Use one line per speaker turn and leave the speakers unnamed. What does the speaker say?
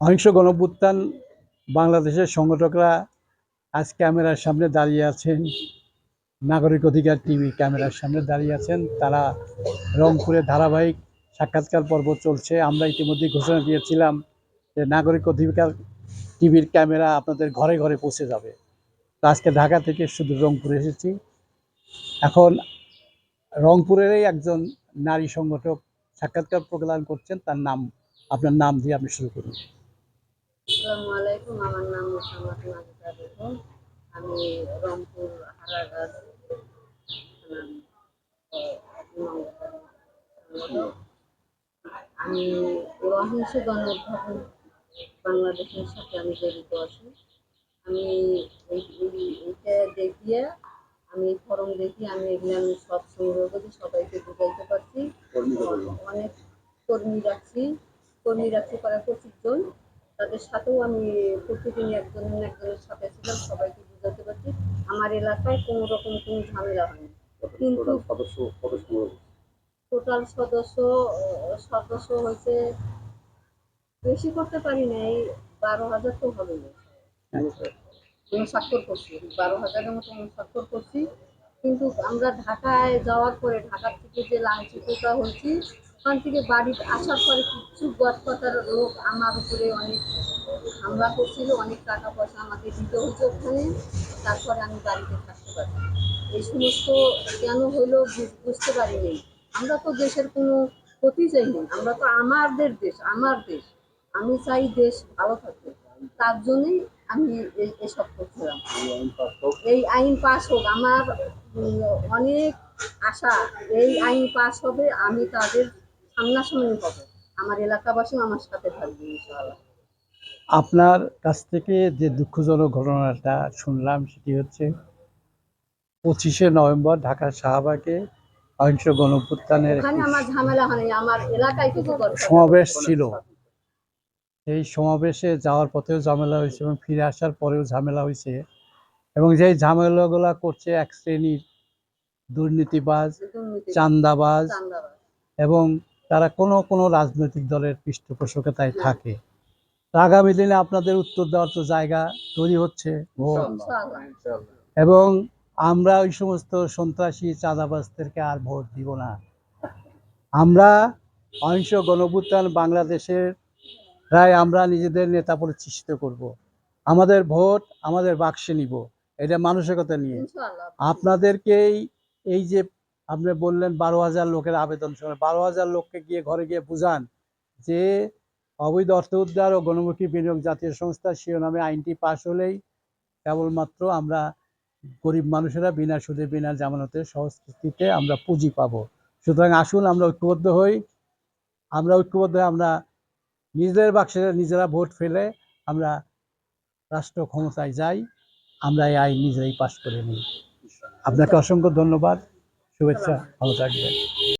অহিংস গণভ্যুত্থান বাংলাদেশের সংগঠকরা আজ ক্যামেরার সামনে দাঁড়িয়ে আছেন। নাগরিক অধিকার টিভি ক্যামেরার সামনে দাঁড়িয়ে আছেন। তারা রংপুরে ধারাবাহিক সাক্ষাৎকার পর্ব চলছে। আমরা ইতিমধ্যে ঘোষণা দিয়েছিলাম যে নাগরিক অধিকার টিভির ক্যামেরা আপনাদের ঘরে ঘরে পৌঁছে যাবে। তো আজকে ঢাকা থেকে শুধু রংপুরে এসেছি। এখন রংপুরেরই একজন নারী সংগঠক সাক্ষাৎকার প্রদান করছেন। তার নাম, আপনার নাম দিয়ে আপনি শুরু করুন।
আসসালামু আলাইকুম আমার নাম মোসাম্মদ নাজিদা বেগম। আমি রংপুর হারাগাছ। আমি অহিংস গণ উদ্ভাবন বাংলাদেশের সাথে আমি জড়িত আছি। আমি এই এই- এইটা দেখিয়ে আমি ফরম দেখি আমি এগুলো আমি সব সংগ্রহ করি সবাইকে বুঝাইতে পারছি। অনেক কর্মী রাখছি। কর্মী রাখছি প্রায় পঁচিশ জন। তাদের সাথেও আমি প্রতিদিন একজন না একজনের সাথে ছিলাম সবাইকে বুঝাতে পারছি। আমার এলাকায় কোনো রকম কোনো ঝামেলা হয়নি। কিন্তু টোটাল সদস্য সদস্য হয়েছে বেশি করতে পারি নাই বারো হাজার তো হবে না অনুস্বাক্ষর করছি বারো হাজারের মতো স্বাক্ষর করছি। কিন্তু আমরা ঢাকায় যাওয়ার পরে ঢাকার থেকে যে লাঞ্ছিতটা হয়েছি ওখান থেকে বাড়ি আসার পরে কিছু গদপাতার লোক আমার উপরে অনেক হামলা করছিল, অনেক টাকা পয়সা আমাকে দিতে হয়েছে ওখানে। তারপরে আমি বাড়িতে থাকতে পারি এই সমস্ত কেন হলো বুঝ- বুঝতে পারিনি। আমরা তো দেশের কোনো ক্ষতি চাইনি আমরা তো আমাদের দেশ, আমার দেশ। আমি চাই দেশ ভালো থাকবে তার জন্যই আমি এসব করছিলাম। এই আইন পাস হোক, আমার অনেক আশা, এই আইন পাস হবে, আমি তাদের সামনাসামনি হব। আমার এলাকাবাসীও আমার সাথে থাকবে ইনশাআল্লাহ।
আপনার কাছ থেকে যে দুঃখজনক ঘটনাটা শুনলাম সেটি হচ্ছে পঁচিশে নভেম্বর ঢাকার শাহবাগে অহিংস গণভ্যুত্থানের
ওখানে
একটি
আমার ঝামেলা হয়নি আমার এলাকায় কিছু দরকার
সমাবেশ ছিল। এই সমাবেশে যাওয়ার পথেও ঝামেলা হয়েছে এবং ফিরে আসার পরেও ঝামেলা হয়েছে। এবং যেই ঝামেলাগুলো করছে এক শ্রেণির দুর্নীতিবাজ চান্দাবাজ। এবং তারা কোনো কোনো রাজনৈতিক দলের পৃষ্ঠপোষকতায় থাকে। আগামী দিনে আপনাদের উত্তর দেওয়ার তো জায়গা তৈরি হচ্ছে। এবং আমরা ওই সমস্ত সন্ত্রাসী চাঁদাবাজদেরকে আর ভোট দিব না। আমরা অহিংস গণভুত্থান বাংলাদেশের প্রায় আমরা নিজেদের নেতা প্রতিষ্ঠিত করব। আমাদের ভোট আমাদের বাক্সে নিব। এটা মানসিকতা নিয়ে। আপনাদেরকেই এই যে আপনি বললেন বারো হাজার লোকের আবেদন শুনে। বারো হাজার লোককে গিয়ে ঘরে গিয়ে বুঝান যে অবৈধ অর্থ উদ্ধার ও গণমুখী বিনিয়োগ জাতীয় সংস্থা শিরোনামে আইনটি পাশ হলেই কেবলমাত্র আমরা গরিব মানুষেরা বিনা সুদে, বিনা জামানতে সহজ কিস্তিতে আমরা পুঁজি পাবো। সুতরাং আসুন আমরা ঐক্যবদ্ধ হই। আমরা ঐক্যবদ্ধ হয়ে আমরা নিজেদের বাক্সে নিজেরা ভোট ফেলে আমরা রাষ্ট্র ক্ষমতায় যাই, আমরা এই আইন নিজেরাই পাশ করে নিই। আপনাকে অসংখ্য ধন্যবাদ। শুভেচ্ছা ভালো থাকবেন।